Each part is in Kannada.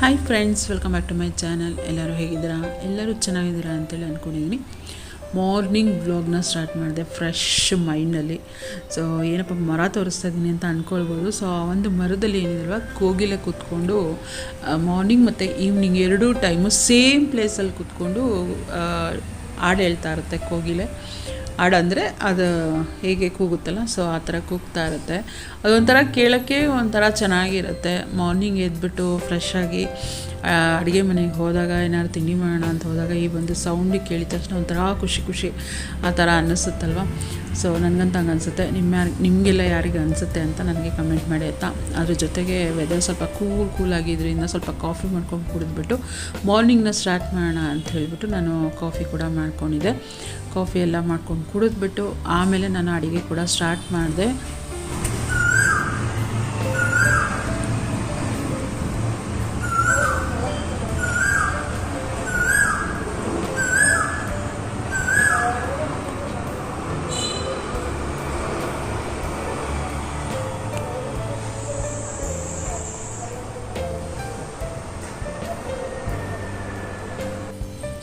Hi friends welcome back to my channel ಎಲ್ಲರೂ ಹೇಗಿದ್ದೀರಾ? ಎಲ್ಲರೂ ಚೆನ್ನಾಗಿದ್ದೀರಾ ಅಂತೇಳಿ ಅಂದ್ಕೊಂಡಿದ್ದೀನಿ ಮಾರ್ನಿಂಗ್ ವ್ಲಾಗ್ನ ಸ್ಟಾರ್ಟ್ ಮಾಡಿದೆ ಫ್ರೆಶ್ ಮೈಂಡಲ್ಲಿ ಸೊ ಏನಪ್ಪ, ಮರ ತೋರಿಸ್ತಾ ಇದ್ದೀನಿ ಅಂತ ಅಂದ್ಕೊಳ್ಬೋದು ಸೊ ಆ ಒಂದು ಮರದಲ್ಲಿ ಏನಿದಲ್ವ, ಕೋಗಿಲೆ ಕೂತ್ಕೊಂಡು ಮಾರ್ನಿಂಗ್ ಮತ್ತು ಈವ್ನಿಂಗ್ ಎರಡೂ ಟೈಮು ಸೇಮ್ ಪ್ಲೇಸಲ್ಲಿ ಕೂತ್ಕೊಂಡು ಹಾಡು ಹೇಳ್ತಾ ಇರುತ್ತೆ ಕೋಗಿಲೆ. ಹಾಡು ಅಂದರೆ ಅದು ಹೇಗೆ ಕೂಗುತ್ತಲ್ಲ ಸೊ ಆ ಥರ ಕೂಗ್ತಾ ಇರುತ್ತೆ. ಅದೊಂಥರ ಕೇಳೋಕ್ಕೆ ಒಂಥರ ಚೆನ್ನಾಗಿರುತ್ತೆ. ಮಾರ್ನಿಂಗ್ ಎದ್ಬಿಟ್ಟು ಫ್ರೆಶ್ ಆಗಿ ಅಡುಗೆ ಮನೆಗೆ ಹೋದಾಗ, ಏನಾದ್ರು ತಿಂಡಿ ಮಾಡೋಣ ಅಂತ ಹೋದಾಗ, ಈ ಒಂದು ಸೌಂಡಿಗೆ ಕೇಳಿದ ತಕ್ಷಣ ಒಂಥರ ಖುಷಿ ಖುಷಿ ಆ ಥರ ಅನ್ನಿಸುತ್ತಲ್ವ? ಸೊ ನನಗಂತ ಹಂಗೆ ಅನಿಸುತ್ತೆ. ನಿಮ್ಮ ಯಾರು, ನಿಮಗೆಲ್ಲ ಯಾರಿಗೆ ಅನಿಸುತ್ತೆ ಅಂತ ನನಗೆ ಕಮೆಂಟ್ ಮಾಡಿ, ಆಯಿತಾ? ಅದ್ರ ಜೊತೆಗೆ ವೆದರ್ ಸ್ವಲ್ಪ ಕೂಲ್ ಕೂಲ್ ಆಗಿದ್ದರಿಂದ ಸ್ವಲ್ಪ ಕಾಫಿ ಮಾಡ್ಕೊಂಡು ಕುಡಿದ್ಬಿಟ್ಟು ಮಾರ್ನಿಂಗ್ನ ಸ್ಟಾರ್ಟ್ ಮಾಡೋಣ ಅಂತ ಹೇಳಿಬಿಟ್ಟು ನಾನು ಕಾಫಿ ಕೂಡ ಮಾಡ್ಕೊಂಡಿದ್ದೆ. ಕಾಫಿ ಎಲ್ಲ ಮಾಡ್ಕೊಂಡು ಕುಡಿದ್ಬಿಟ್ಟು ಆಮೇಲೆ ನಾನು ಅಡುಗೆ ಕೂಡ ಸ್ಟಾರ್ಟ್ ಮಾಡಿದೆ.